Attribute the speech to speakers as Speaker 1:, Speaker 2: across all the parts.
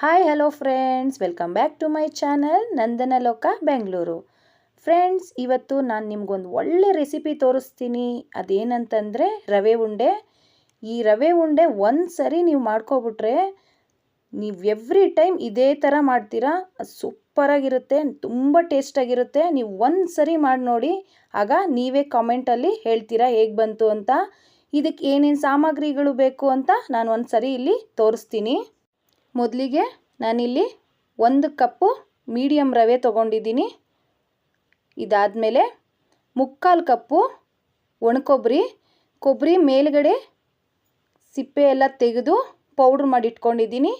Speaker 1: Hi hello friends welcome back to my channel Nandana Loka Bengaluru friends ಇವತ್ತು ನಾನು ನಿಮ್ಗೊಂದು ಒಳ್ಳೆ ರೆಸಿಪಿ ತೋರಿಸ್ತೀನಿ. ಅದೇನಂತಂದರೆ ರವೆ ಉಂಡೆ. ಈ ರವೆ ಉಂಡೆ ಒಂದು ಸರಿ ನೀವು ಮಾಡ್ಕೊಬಿಟ್ರೆ ನೀವು ಎವ್ರಿ ಟೈಮ್ ಇದೇ ಥರ ಮಾಡ್ತೀರಾ. ಸೂಪರಾಗಿರುತ್ತೆ, ತುಂಬ ಟೇಸ್ಟಾಗಿರುತ್ತೆ. ನೀವು ಒಂದು ಸರಿ ಮಾಡಿ ನೋಡಿ. ಆಗ ನೀವೇ ಕಾಮೆಂಟಲ್ಲಿ ಹೇಳ್ತೀರಾ ಹೇಗೆ ಬಂತು ಅಂತ. ಇದಕ್ಕೆ ಏನೇನು ಸಾಮಗ್ರಿಗಳು ಬೇಕು ಅಂತ ನಾನು ಒಂದು ಸರಿ ಇಲ್ಲಿ ತೋರಿಸ್ತೀನಿ. ಮೊದಲಿಗೆ ನಾನಿಲ್ಲಿ ಒಂದು ಕಪ್ಪು ಮೀಡಿಯಮ್ ರವೆ ತೊಗೊಂಡಿದ್ದೀನಿ. ಇದಾದಮೇಲೆ ಮುಕ್ಕಾಲು ಕಪ್ಪು ಒಣಕೊಬ್ಬರಿ, ಕೊಬ್ಬರಿ ಮೇಲುಗಡೆ ಸಿಪ್ಪೆ ಎಲ್ಲ ತೆಗೆದು ಪೌಡ್ರ್ ಮಾಡಿ ಇಟ್ಕೊಂಡಿದ್ದೀನಿ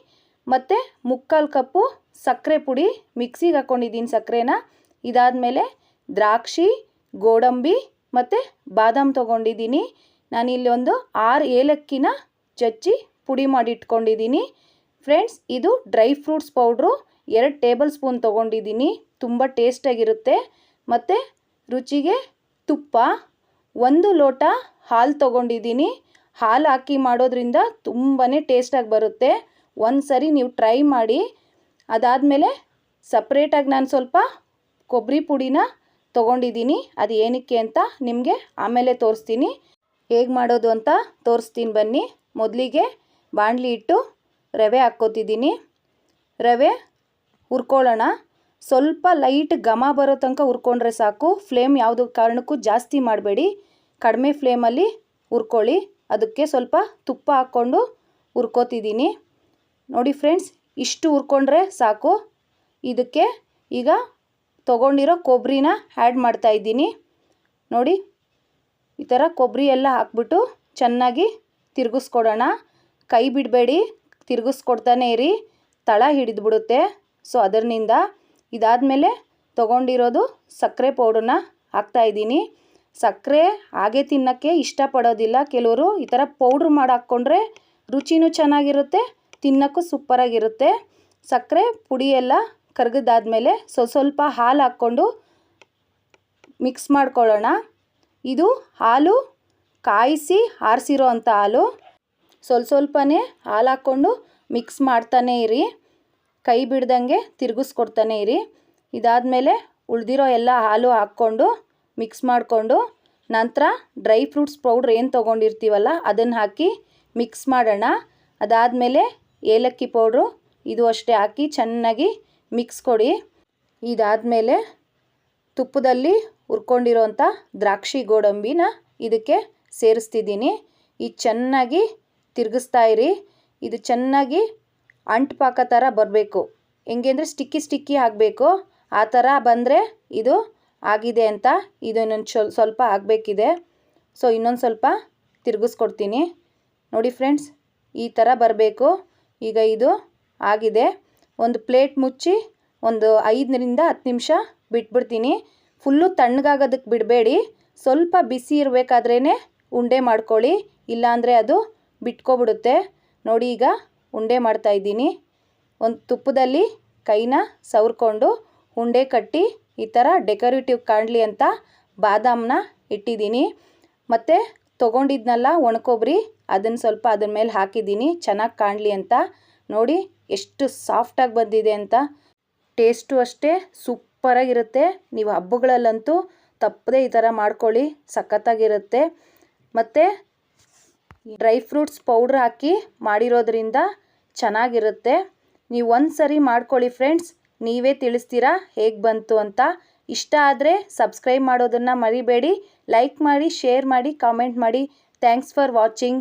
Speaker 1: ಮತ್ತು ಮುಕ್ಕಾಲು ಕಪ್ಪು ಸಕ್ಕರೆ ಪುಡಿ ಮಿಕ್ಸಿಗೆ ಹಾಕ್ಕೊಂಡಿದ್ದೀನಿ ಸಕ್ಕರೆನ. ಇದಾದಮೇಲೆ ದ್ರಾಕ್ಷಿ, ಗೋಡಂಬಿ ಮತ್ತು ಬಾದಾಮ್ ತೊಗೊಂಡಿದ್ದೀನಿ. ನಾನಿಲ್ಲಿ ಒಂದು ಆರು ಏಲಕ್ಕಿನ ಚಚ್ಚಿ ಪುಡಿ ಮಾಡಿ ಇಟ್ಕೊಂಡಿದ್ದೀನಿ ಫ್ರೆಂಡ್ಸ್, ಇದು ಡ್ರೈ ಫ್ರೂಟ್ಸ್ ಪೌಡ್ರು. ಎರಡು ಟೇಬಲ್ ಸ್ಪೂನ್ ತೊಗೊಂಡಿದ್ದೀನಿ. ತುಂಬ ಟೇಸ್ಟಾಗಿರುತ್ತೆ ಮತ್ತು ರುಚಿಗೆ ತುಪ್ಪ. ಒಂದು ಲೋಟ ಹಾಲು ತೊಗೊಂಡಿದ್ದೀನಿ. ಹಾಲು ಹಾಕಿ ಮಾಡೋದ್ರಿಂದ ತುಂಬಾ ಟೇಸ್ಟಾಗಿ ಬರುತ್ತೆ. ಒಂದು ಸರಿ ನೀವು ಟ್ರೈ ಮಾಡಿ. ಅದಾದಮೇಲೆ ಸಪ್ರೇಟಾಗಿ ನಾನು ಸ್ವಲ್ಪ ಕೊಬ್ಬರಿ ಪುಡಿನ ತೊಗೊಂಡಿದ್ದೀನಿ. ಅದು ಏನಕ್ಕೆ ಅಂತ ನಿಮಗೆ ಆಮೇಲೆ ತೋರಿಸ್ತೀನಿ. ಹೇಗೆ ಮಾಡೋದು ಅಂತ ತೋರಿಸ್ತೀನಿ ಬನ್ನಿ. ಮೊದಲಿಗೆ ಬಾಣಲಿ ಇಟ್ಟು ರವೆ ಹಾಕ್ಕೋತಿದ್ದೀನಿ. ರವೆ ಹುರ್ಕೊಳ್ಳೋಣ. ಸ್ವಲ್ಪ ಲೈಟ್ ಘಮ ಬರೋ ತನಕ ಹುರ್ಕೊಂಡ್ರೆ ಸಾಕು. ಫ್ಲೇಮ್ ಯಾವುದು ಕಾರಣಕ್ಕೂ ಜಾಸ್ತಿ ಮಾಡಬೇಡಿ. ಕಡಿಮೆ ಫ್ಲೇಮಲ್ಲಿ ಹುರ್ಕೊಳ್ಳಿ. ಅದಕ್ಕೆ ಸ್ವಲ್ಪ ತುಪ್ಪ ಹಾಕ್ಕೊಂಡು ಹುರ್ಕೋತಿದ್ದೀನಿ. ನೋಡಿ ಫ್ರೆಂಡ್ಸ್ ಇಷ್ಟು ಹುರ್ಕೊಂಡ್ರೆ ಸಾಕು. ಇದಕ್ಕೆ ಈಗ ತೊಗೊಂಡಿರೋ ಕೊಬ್ಬರಿನ ಆ್ಯಡ್ ಮಾಡ್ತಾಯಿದ್ದೀನಿ ನೋಡಿ, ಈ ಥರ ಕೊಬ್ಬರಿ ಎಲ್ಲ ಹಾಕ್ಬಿಟ್ಟು ಚೆನ್ನಾಗಿ ತಿರುಗಿಸ್ಕೊಡೋಣ. ಕೈ ಬಿಡಬೇಡಿ. ತಿರುಗಿಸ್ಕೊಡ್ತಾನೆ ಇರಿ ತಳ ಹಿಡಿದ್ಬಿಡುತ್ತೆ. ಸೊ ಅದರಿಂದ ಇದಾದಮೇಲೆ ತೊಗೊಂಡಿರೋದು ಸಕ್ಕರೆ ಪೌಡ್ರನ್ನ ಹಾಕ್ತಾಯಿದ್ದೀನಿ ಸಕ್ಕರೆ ಹಾಗೆ ತಿನ್ನೋಕ್ಕೆ ಇಷ್ಟಪಡೋದಿಲ್ಲ. ಕೆಲವರು ಈ ಥರ ಪೌಡ್ರ್ ಮಾಡಿ ಹಾಕ್ಕೊಂಡ್ರೆ ರುಚಿನೂ ಚೆನ್ನಾಗಿರುತ್ತೆ, ತಿನ್ನೋಕ್ಕೂ ಸೂಪರಾಗಿರುತ್ತೆ. ಸಕ್ಕರೆ ಪುಡಿ ಎಲ್ಲ ಕರಗಿದಾದ್ಮೇಲೆ ಸೊ ಸ್ವಲ್ಪ ಹಾಲು ಹಾಕ್ಕೊಂಡು ಮಿಕ್ಸ್ ಮಾಡ್ಕೊಳ್ಳೋಣ. ಇದು ಹಾಲು ಕಾಯಿಸಿ ಆರಿಸಿರೋ ಅಂಥ ಹಾಲು. ಸ್ವಲ್ಪ ಸ್ವಲ್ಪನೇ ಹಾಲು ಹಾಕ್ಕೊಂಡು ಮಿಕ್ಸ್ ಮಾಡ್ತಾನೇ ಇರಿ. ಕೈ ಬಿಡ್ದಂಗೆ ತಿರುಗಿಸ್ಕೊಡ್ತಾನೆ ಇರಿ. ಇದಾದಮೇಲೆ ಉಳಿದಿರೋ ಎಲ್ಲ ಹಾಲು ಹಾಕ್ಕೊಂಡು ಮಿಕ್ಸ್ ಮಾಡಿಕೊಂಡು ನಂತರ ಡ್ರೈ ಫ್ರೂಟ್ಸ್ ಪೌಡ್ರ್ ಏನು ತೊಗೊಂಡಿರ್ತೀವಲ್ಲ ಅದನ್ನು ಹಾಕಿ ಮಿಕ್ಸ್ ಮಾಡೋಣ. ಅದಾದಮೇಲೆ ಏಲಕ್ಕಿ ಪೌಡ್ರು ಇದು ಅಷ್ಟೇ ಹಾಕಿ ಚೆನ್ನಾಗಿ ಮಿಕ್ಸ್ ಕೊಡಿ. ಇದಾದಮೇಲೆ ತುಪ್ಪದಲ್ಲಿ ಹುರ್ಕೊಂಡಿರೋಂಥ ದ್ರಾಕ್ಷಿ ಗೋಡಂಬಿನ ಇದಕ್ಕೆ ಸೇರಿಸ್ತಿದ್ದೀನಿ. ಇದು ಚೆನ್ನಾಗಿ ತಿರುಗಿಸ್ತಾ ಇರಿ. ಇದು ಚೆನ್ನಾಗಿ ಅಂಟು ಪಾಕ ಥರ ಬರಬೇಕು. ಹೆಂಗೆ ಅಂದರೆ ಸ್ಟಿಕ್ಕಿ ಸ್ಟಿಕ್ಕಿ ಆಗಬೇಕು. ಆ ಥರ ಬಂದರೆ ಇದು ಆಗಿದೆ ಅಂತ ಇದು ಇನ್ನೊಂದು ಸ್ವಲ್ಪ ಆಗಬೇಕಿದೆ. ಸೊ ಇನ್ನೊಂದು ಸ್ವಲ್ಪ ತಿರುಗಿಸ್ಕೊಡ್ತೀನಿ. ನೋಡಿ ಫ್ರೆಂಡ್ಸ್ ಈ ಥರ ಬರಬೇಕು. ಈಗ ಇದು ಆಗಿದೆ. ಒಂದು ಪ್ಲೇಟ್ ಮುಚ್ಚಿ ಒಂದು ಐದರಿಂದ ಹತ್ತು ನಿಮಿಷ ಬಿಟ್ಬಿಡ್ತೀನಿ. ಫುಲ್ಲು ತಣ್ಣಗಾಗೋದಕ್ಕೆ ಬಿಡಬೇಡಿ. ಸ್ವಲ್ಪ ಬಿಸಿ ಇರಬೇಕಾದ್ರೇ ಉಂಡೆ ಮಾಡ್ಕೊಳ್ಳಿ. ಇಲ್ಲಾಂದರೆ ಅದು ಬಿಟ್ಕೊಬಿಡುತ್ತೆ. ನೋಡಿ ಈಗ ಉಂಡೆ ಮಾಡ್ತಾಯಿದ್ದೀನಿ ಒಂದು ತುಪ್ಪದಲ್ಲಿ ಕೈನ ಸವರ್ಕೊಂಡು ಉಂಡೆ ಕಟ್ಟಿ ಈ ಥರ ಡೆಕೋರೇಟಿವ್ ಕಾಣಲಿ ಅಂತ ಬಾದಾಮನ್ನ ಇಟ್ಟಿದ್ದೀನಿ. ಮತ್ತು ತೊಗೊಂಡಿದ್ನಲ್ಲ ಒಣಕೊಬ್ಬರಿ ಅದನ್ನು ಸ್ವಲ್ಪ ಅದ್ರ ಮೇಲೆ ಹಾಕಿದ್ದೀನಿ. ಚೆನ್ನಾಗಿ ಕಾಣಲಿ ಅಂತ. ನೋಡಿ ಎಷ್ಟು ಸಾಫ್ಟಾಗಿ ಬಂದಿದೆ ಅಂತ. ಟೇಸ್ಟು ಅಷ್ಟೇ ಸೂಪರಾಗಿರುತ್ತೆ. ನೀವು ಹಬ್ಬಗಳಲ್ಲಂತೂ ತಪ್ಪದೇ ಈ ಥರ ಮಾಡ್ಕೊಳ್ಳಿ, ಸಖತ್ತಾಗಿರುತ್ತೆ. ಮತ್ತು ಡ್ರೈ ಫ್ರೂಟ್ಸ್ ಪೌಡ್ರ್ ಹಾಕಿ ಮಾಡಿರೋದ್ರಿಂದ ಚೆನ್ನಾಗಿರುತ್ತೆ. ನೀವು ಒಂದು ಸರಿ ಮಾಡ್ಕೊಳ್ಳಿ ಫ್ರೆಂಡ್ಸ್. ನೀವೇ ತಿಳಿಸ್ತೀರಾ ಹೇಗೆ ಬಂತು ಅಂತ. ಇಷ್ಟ ಆದರೆ ಸಬ್ಸ್ಕ್ರೈಬ್ ಮಾಡೋದನ್ನು ಮರಿಬೇಡಿ. ಲೈಕ್ ಮಾಡಿ, ಶೇರ್ ಮಾಡಿ, ಕಾಮೆಂಟ್ ಮಾಡಿ. Thanks for watching.